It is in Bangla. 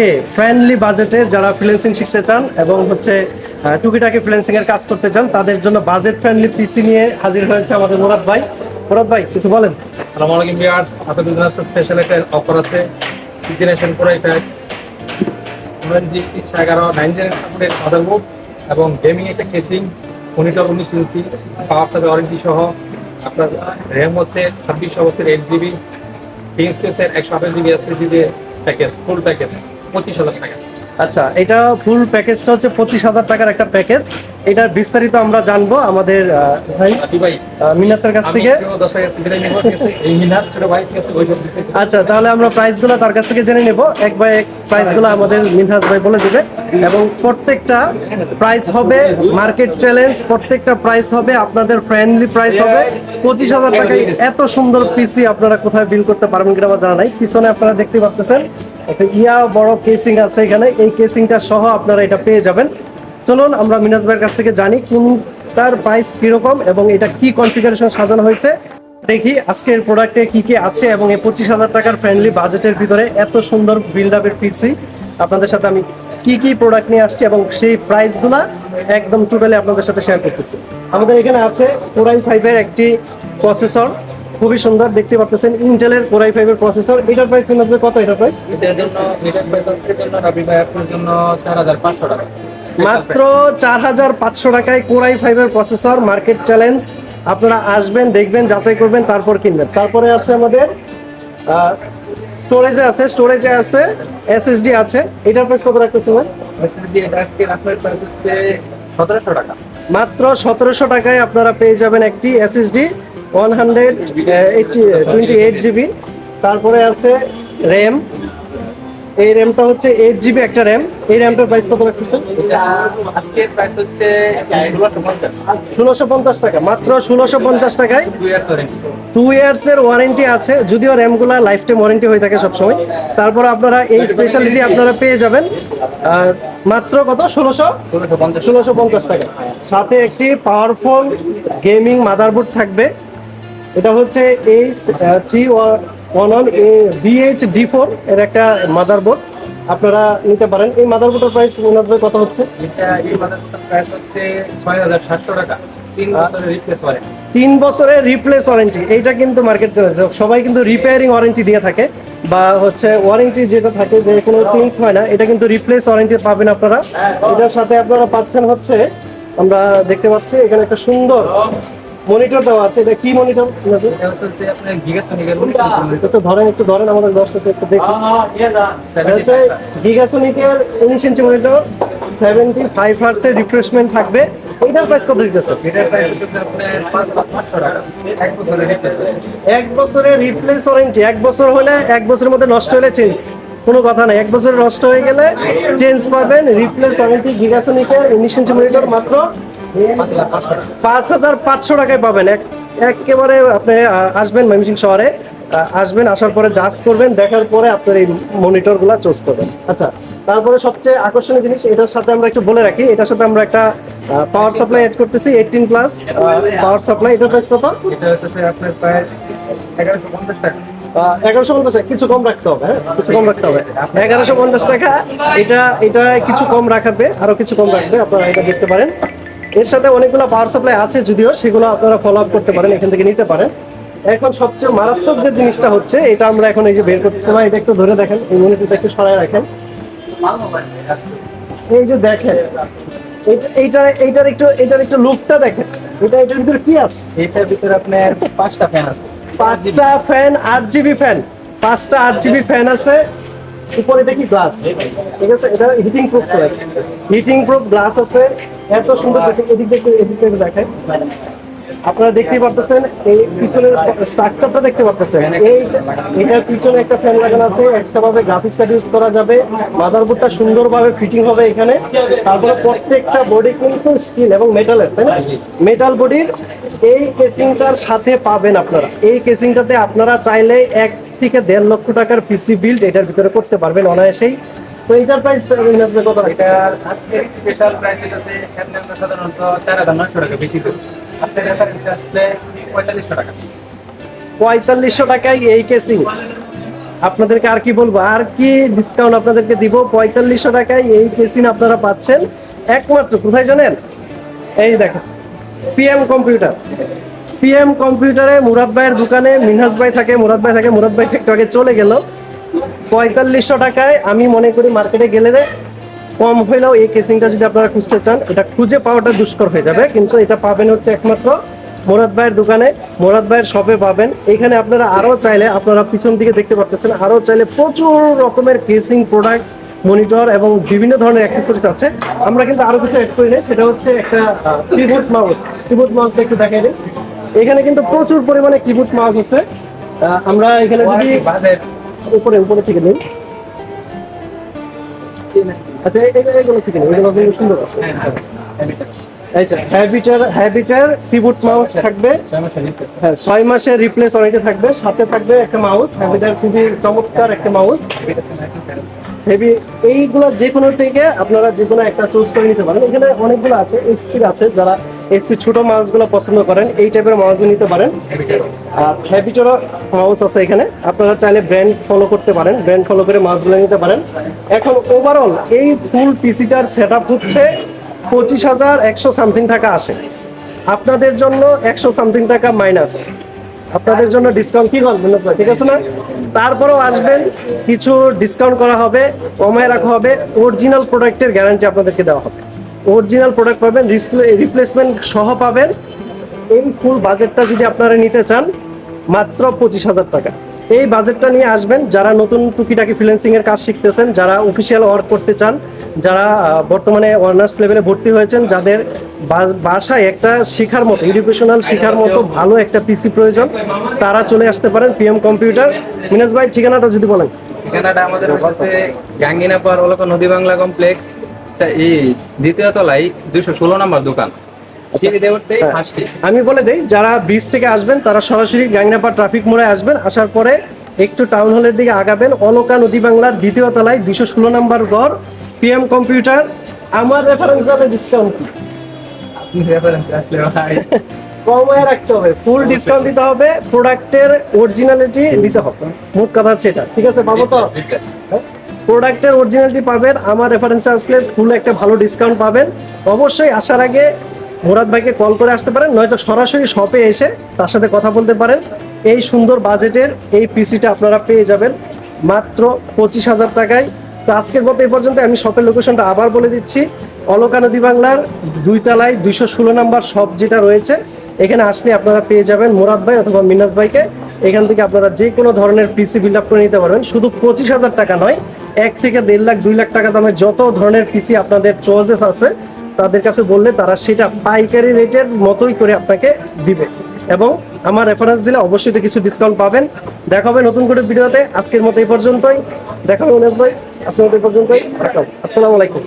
আজকে ফ্রেন্ডলি বাজেটে যারা ফ্রিল্যান্সিং শিখতে চান এবং হচ্ছে টুকিটাকি ফ্রিল্যান্সিং এর কাজ করতে চান, তাদের জন্য বাজেট ফ্রেন্ডলি পিসি নিয়ে হাজির হয়েছে আমাদের মুরাদ ভাই। মুরাদ ভাই, কিছু বলেন? আসসালামু আলাইকুম ভিউয়ার্স আপনাদের জন্য স্পেশাল একটা অফার আছে সিক্স জেনারেশন পুরো এটা। জি একশো এগারো নাইন জেনারেশন সাপোর্টের মাদারবোর্ড এবং গেমিং একটা কেসিং মনিটর উনিশ ইঞ্চি পাওয়ার সাথে ওয়ারেন্টি সহ, আপনার র্যাম হচ্ছে ছাব্বিশশো বছর এইট জিবি তিন স্পেসের একশো আঠাশ জিবি এসএসডি দিয়ে প্যাকেজ ফুল প্যাকেজ পঁচিশ হাজার টাকা। আচ্ছা এটা ফুল প্যাকেজটা হচ্ছে পঁচিশ হাজার টাকার একটা প্যাকেজ এটার বিস্তারিত আমরা জানব আমাদের ভাই মিনাসের কাছ থেকে। আচ্ছা তাহলে আমরা প্রাইসগুলো তার কাছ থেকে জেনে নেব। এক বাই এক প্রাইসগুলো আমাদের মিনহাজ ভাই বলে দিবে। এবং প্রত্যেকটা প্রাইস হবে মার্কেট চ্যালেঞ্জ প্রত্যেকটা প্রাইস হবে আপনাদের ফ্রেন্ডলি প্রাইস হবে। পঁচিশ হাজার টাকায় এত সুন্দর পিসি আপনারা কোথায় বিল করতে পারবেন কিনা আমার জানা নাই। পিছনে আপনারা দেখতে পাচ্ছেন একটা ইয়া বড় কেসিং আছে এখানে। এই কেসিংটা সহ আপনারা এটা পেয়ে যাবেন। চলুন, আমরা মিনাজ ভাইয়ের কাছ থেকে জানি কোনটার প্রাইস কীরকম এবং এটা কি কনফিগারেশন সাজানো হয়েছে। দেখি আজকের প্রোডাক্টে কি কি আছে এবং এই পঁচিশ হাজার টাকার ফ্রেন্ডলি বাজেটের ভিতরে এত সুন্দর বিল্ড আপের পিসি আপনাদের সাথে আমি কি কি প্রোডাক্ট নিয়ে আসছি এবং সেই প্রাইসগুলা একদম টোটালি আপনাদের সাথে শেয়ার করতেছি। আমাদের এখানে আছে কোরাই ফাইভের একটি প্রসেসর খুবই সুন্দর দেখতে পাচ্ছেন ইন্টেলের কোরাই ফাইভের প্রসেসর এটার প্রাইস কত এটার প্রাইস এটার জন্য এটার প্রাইস আজকের জন্য রাবি ভাই আপনার জন্য চার হাজার পাঁচশো টাকা। মাত্র চার হাজার পাঁচশো টাকায় কোরাই ফাইভের প্রসেসর মার্কেট চ্যালেঞ্জ আপনারা আসবেন দেখবেন যাচাই করবেন তারপর কিনবেন। তারপরে আছে আমাদের স্টোরেজে আছে স্টোরেজে আছে এসএসডি আছে। এটার প্রাইস কত রাখতেছেন ভাই? এসএসডি এটা আজকে আপনার প্রাইস হচ্ছে সতেরোশো টাকা। মাত্র সতেরোশো টাকায় আপনারা পেয়ে যাবেন একটি SSD one hundred eighty twenty eight GB তারপরে আছে র্যাম এই র্যামটা হচ্ছে এইট জিবি একটা র্যাম এই র্যামটার প্রাইস কত রাখতেছেন আজকের প্রাইস হচ্ছে ষোলোশো পঞ্চাশ টাকা। মাত্র ষোলোশো পঞ্চাশ টাকায় টু ইয়ার্স এর ওয়ারেন্টি আছে। যদিও র্যামগুলো লাইফ টাইম ওয়ারেন্টি হয়ে থাকে সবসময়। তারপর আপনারা এই স্পেশালিটি আপনারা পেয়ে যাবেন মাত্র কত? ষোলোশো? ষোলোশো পঞ্চাশ। ষোলোশো পঞ্চাশ টাকা। সাথে একটি পাওয়ারফুল গেমিং মাদারবোর্ড থাকবে। এটা হচ্ছে এই three one one A B H D four এর একটা মাদারবোর্ড আপনারা নিতে পারেন। এই মাদারবোর্ডের প্রাইস মনে কত হচ্ছে? এই মাদারবোর্ডের প্রাইস হচ্ছে ছয় হাজার সাতশো টাকা। তিন বছরের রিপ্লেস ওয়ারেন্টি এইটা কিন্তু মার্কেট চ্যালেঞ্জ সবাই কিন্তু রিপেয়ারিং ওয়ারেন্টি দিয়ে থাকে। বা হচ্ছে ওয়ারেন্টি যেটা থাকে যে কোনো চেঞ্জ হয় না এটা কিন্তু রিপ্লেস ওয়ারেন্টি পাবেন আপনারা। এটার সাথে আপনারা পাচ্ছেন হচ্ছে আমরা দেখতে পাচ্ছি এখানে একটা সুন্দর মনিটর দেওয়া আছে এটা কি মনিটর? এটা হচ্ছে আপনার গিগাসনিকের একটু ধরেন একটু ধরেন আমাদের দর্শক একটু দেখি। এটা হচ্ছে গিগাসোনিকের উনিশ ইঞ্চি মনিটর সেভেন্টি ফাইভ হার্টসের রিফ্রেশমেন্ট থাকবে। এটার প্রাইস কত দিতেছে? এক বছরের রিপ্লেস ওয়ারেন্টি এক বছর হলে এক বছরের মধ্যে নষ্ট হলে চেঞ্জ কোনো কথা নাই এক বছর নষ্ট হয়ে গেলে চেঞ্জ পাবেন রিপ্লেস ওয়ারেন্টি গিগাসনিকের উনিশ ইঞ্চি মনিটর মাত্র। পাঁচ হাজার পাঁচশো টাকায় পাবেন। এক একেবারে আপনি আসবেন ময়মনসিং শহরে আসবেন আসার পরে জাজ করবেন দেখার পরে আপনার এই মনিটরগুলো চুজ করবেন। আচ্ছা তারপরে সবচেয়ে আকর্ষণীয় জিনিস এটার সাথে আমরা একটু বলে রাখি এটার সাথে আমরা একটা পাওয়ার সাপ্লাই এড করতেছি এইটিন প্লাস পাওয়ার সাপ্লাই এটার প্রাইস কত? এটা হচ্ছে আপনার প্রাইস এগারোশো পঞ্চাশ টাকা। এগারোশো পঞ্চাশ কিছু কম রাখতে হবে হ্যাঁ? কিছু কম রাখতে হবে। এগারোশো পঞ্চাশ টাকা এটা এটা কিছু কম রাখাবে আরও কিছু কম রাখবে আপনারা এটা দেখতে পারেন। এর সাথে অনেকগুলো পাওয়ার সাপ্লাই আছে যদিও সেগুলো আপনারা ফলো আপ করতে পারেন এখান থেকে নিতে পারেন। এখন সবচেয়ে মারাত্মক যে জিনিসটা হচ্ছে এটা আমরা এখন এই যে বের করতেছি না এটা একটু ধরে দেখেন এই মনিটরটা একটু সরায় রাখেন। এই যে দেখেন এইটা এইটা এইটার একটু এইটার একটু লুকটা দেখেন। এটা এটার ভিতরে কি আছে? এটার ভিতরে আপনার পাঁচটা ফ্যান আছে। পাঁচটা ফ্যান আট জিবি ফ্যান পাঁচটা আট জিবি ফ্যান আছে। উপরে দেখি গ্লাস ঠিক আছে? এটা হিটিং প্রুফ করে হিটিং প্রুফ গ্লাস আছে। এত সুন্দর এদিক দেখতে এদিক থেকে দেখেন। আপনারা দেখতেই পারতেছেন, এই পিছনের স্ট্রাকচারটা দেখতে পারতেছেন। এই এটার পিছনে একটা ফ্যান লাগানো আছে। এক্সট্রা ভাবে গ্রাফিক্স কার্ড ইউজ করা যাবে। মাদারবোর্ডটা সুন্দরভাবে ফিটিং হবে এখানে। তারপরে প্রত্যেকটা বডি কিন্তু স্টিল এবং মেটালের তাই না? মেটাল বডির এই কেসিংটার সাথে পাবেন আপনারা। এই কেসিংটাতে আপনারা চাইলে এক থেকে দেড় লক্ষ টাকার পিসি বিল্ড এটার ভিতরে করতে পারবেন অনায়াসেই। তো এটার প্রাইস কত? এটার আজকের স্পেশাল প্রাইস আছে আমরা সাধারণত চার হাজার নয়শো টাকা বিক্রি করি। আপনার রেফারেন্স আসলে পঁয়তাল্লিশশো টাকা। পঁয়তাল্লিশশো টাকায় এই কেসিং আপনাদেরকে আর কি বলব? আর কি ডিসকাউন্ট আপনাদেরকে দিব? পঁয়তাল্লিশশো টাকায় এই কেসিন আপনারা পাচ্ছেন একমাত্র। কোথায় জানেন? এই দেখেন পিএম কম্পিউটার পিএম কম্পিউটারে মুরাদ ভাইয়ের দোকানে মিনহাজ ভাই থাকে, মুরাদ ভাই থাকে, মুরাদ ভাই একটু আগে চলে গেল। পঁয়তাল্লিশশো টাকায় আমি মনে করি মার্কেটে গেলে কম হইলেও এই কেসিংটা যদি আপনারা খুঁজতে চান, এটা খুঁজে পাওয়াটা দুষ্কর হয়ে যাবে। কিন্তু এটা পাবেন হচ্ছে একমাত্র মোরাদ ভাইয়ের দোকানে। মোরাদ ভাইয়ের শপে পাবেন। এখানে আপনারা আরও চাইলে আপনারা পিছন দিকে দেখতে পাচ্ছেন আরও চাইলে প্রচুর রকমের কেসিং প্রোডাক্ট মনিটর এবং বিভিন্ন ধরনের অ্যাক্সেসরিজ আছে। আমরা কিন্তু আরও কিছু অ্যাড করি সেটা হচ্ছে একটা কিবোর্ড মাউস কিবোর্ড মাউসটা একটু দেখাই দিই। এখানে কিন্তু প্রচুর পরিমাণে কিবোর্ড মাউস আছে। আমরা এখানে যদি উপরে উপরে থেকে নিন আচ্ছা এগুলো থেকে নিন এগুলো কিন্তু সুন্দর আছে। আচ্ছা হ্যাবিটার হ্যাবিটার কিবোর্ড মাউস থাকবে। হ্যাঁ ছয় মাসের রিপ্লেস অনেকে থাকবে। সাথে থাকবে একটা মাউস হ্যাবিটার খুবই চমৎকার একটা মাউস হেভি এইগুলো যে কোনো থেকে আপনারা যে কোনো একটা চুজ করে নিতে পারেন। এখানে অনেকগুলো আছে এক্সপির আছে, যারা এক্সপি ছোট মাউসগুলো পছন্দ করেন, এই টাইপের মাউসও নিতে পারেন। আর হ্যাবিটারও মাউস আছে এখানে। আপনারা চাইলে ব্র্যান্ড ফলো করতে পারেন ব্র্যান্ড ফলো করে মাউসগুলো নিতে পারেন। এখন ওভারঅল এই ফুল পিসিটার সেট হচ্ছে পঁচিশ হাজার একশো সামথিং টাকা আসে। আপনাদের জন্য একশো সামথিং টাকা মাইনাস আপনাদের জন্য ডিসকাউন্ট কি না ঠিক আছে না? তারপরেও আসবেন, কিছু ডিসকাউন্ট করা হবে, কমায় রাখা হবে অরিজিনাল প্রোডাক্টের গ্যারান্টি আপনাদেরকে দেওয়া হবে। অরিজিনাল প্রোডাক্ট পাবেন রিপ্লেসমেন্ট সহ পাবেন। এই ফুল বাজেটটা যদি আপনারা নিতে চান, মাত্র পঁচিশ হাজার টাকা। এই বাজেটটা নিয়ে আসবেন, যারা নতুন টুকিটাকি ফ্রিল্যান্সিং এর কাজ শিখতেছেন, যারা অফিসিয়াল ওয়ার্ক করতে চান, যারা বর্তমানে অনার্স লেভেলে ভর্তি হয়েছেন, যাদের বাসায় একটা শেখার মতো এডুকেশনাল শেখার মতো ভালো একটা পিসি প্রয়োজন, তারা চলে আসতে পারেন পিএম কম্পিউটার মিনাজ ভাই, ঠিকানাটা যদি বলেন। ঠিকানাটা আমাদের হচ্ছে গাঙ্গিনাপার অলক নদী বাংলা কমপ্লেক্স দ্বিতীয় তলায় দুইশো ষোলো নম্বর দোকান। দেবতে হ্যাঁ। আমি বলে দেই যারা ব্রিজ থেকে আসবেন তারা সরাসরি গাংনাপা ট্রাফিক মোড়ে আসবেন। আসার পরে একটু টাউন হলের দিকে আগাবেন। অলকা নদী বাংলার দ্বিতীয় তলায় দুশো ষোলো নম্বর ঘর পিএম কম্পিউটার আমার রেফারেন্স হবে ডিসকাউন্ট রেফারেন্স কমায় রাখতে হবে। ফুল ডিসকাউন্ট দিতে হবে। প্রোডাক্টের অরিজিনালিটি দিতে হবে। মোট কথা হচ্ছে এটা। ঠিক আছে পাবো তো? প্রোডাক্টের অরিজিনালিটি পাবেন। আমার রেফারেন্সে আসলে ফুল একটা ভালো ডিসকাউন্ট পাবেন। অবশ্যই আসার আগে মুরাদ ভাইকে কল করে আসতে পারেন, নয়তো সরাসরি শপে এসে তার সাথে কথা বলতে পারেন। এই সুন্দর বাজেটের এই পিসিটা আপনারা পেয়ে যাবেন মাত্র পঁচিশ হাজার টাকায়। তো আজকের মতো এই পর্যন্ত আমি শপের লোকেশনটা আবার বলে দিচ্ছি। অলকা নদী বাংলার দুই তলায় দুইশো ষোলো নাম্বার শপ যেটা রয়েছে, এখানে আসলে আপনারা পেয়ে যাবেন মুরাদ ভাই অথবা মিনাজ ভাইকে। এখান থেকে আপনারা যে কোনো ধরনের পিসি বিল্ড আপ করে নিতে পারবেন। শুধু পঁচিশ হাজার টাকা নয়, এক থেকে দেড় লাখ, দুই লাখ টাকা দামের যত ধরনের পিসি আপনাদের চয়েসেস আছে তাদের কাছে বললে তারা সেটা পাইকারি রেটের মতোই করে আপনাকে দিবে। এবং আমার রেফারেন্স দিলে অবশ্যই তো কিছু ডিসকাউন্ট পাবেন। দেখা হবে নতুন করে ভিডিওতে। আজকের মতো এই পর্যন্তই। দেখা হবে ভাই। আজকের মতো এই পর্যন্তই। আসসালামু আলাইকুম।